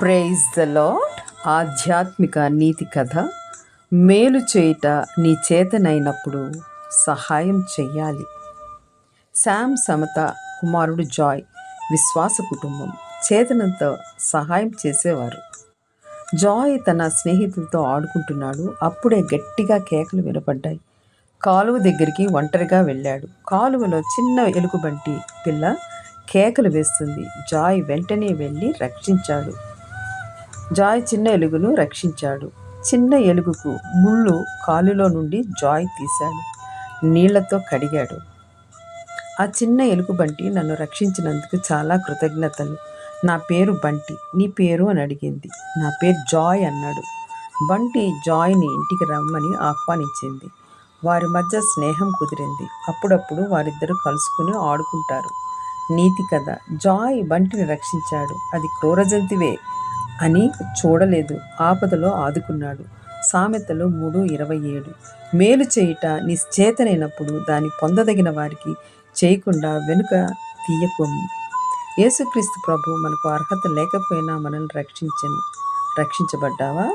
Praise the lord ఆధ్యాత్మిక నీతి కథ. మేలు చేయుట నీ చేతనైనప్పుడు సహాయం చెయ్యాలి శామ్ సమత కుమారుడు జాయ్ విశ్వాస కుటుంబం. చేతనంతో సహాయం చేసేవారు. జాయ్ తన స్నేహితులతో ఆడుకుంటున్నాడు. అప్పుడే గట్టిగా కేకలు వినపడ్డాయి. కాలువ దగ్గరికి ఒంటరిగా వెళ్ళాడు. కాలువలో చిన్న ఎలుగుబంటి పిల్ల కేకలు వేస్తుంది. జాయ్ వెంటనే వెళ్ళి రక్షించాడు. జాయ్ చిన్న ఎలుగును రక్షించాడు. చిన్న ఎలుగుకు ముళ్ళు కాలులో నుండి జాయ్ తీశాడు. నీళ్ళతో కడిగాడు. ఆ చిన్న ఎలుగు బంటి నన్ను రక్షించినందుకు చాలా కృతజ్ఞతలు. నా పేరు బంటి నీ పేరు అని అడిగింది. నా పేరు జాయ్ అన్నాడు. బంటి జాయ్ని ఇంటికి రమ్మని ఆహ్వానించింది. వారి మధ్య స్నేహం కుదిరింది. అప్పుడప్పుడు వారిద్దరూ కలుసుకుని ఆడుకుంటారు. నీతి కథ. జాయ్ బంటిని రక్షించాడు. అది క్రూరజంతివే అని చూడలేదు. ఆపదలో ఆదుకున్నాడు. సామెతలు మూడు ఇరవై ఏడు. మేలు చేయుట నిశ్చేతనైనప్పుడు దాన్ని పొందదగిన వారికి చేయకుండా వెనుక తీయకోము. యేసుక్రీస్తు ప్రభు మనకు అర్హత లేకపోయినా మనల్ని రక్షించను. రక్షించబడ్డావా?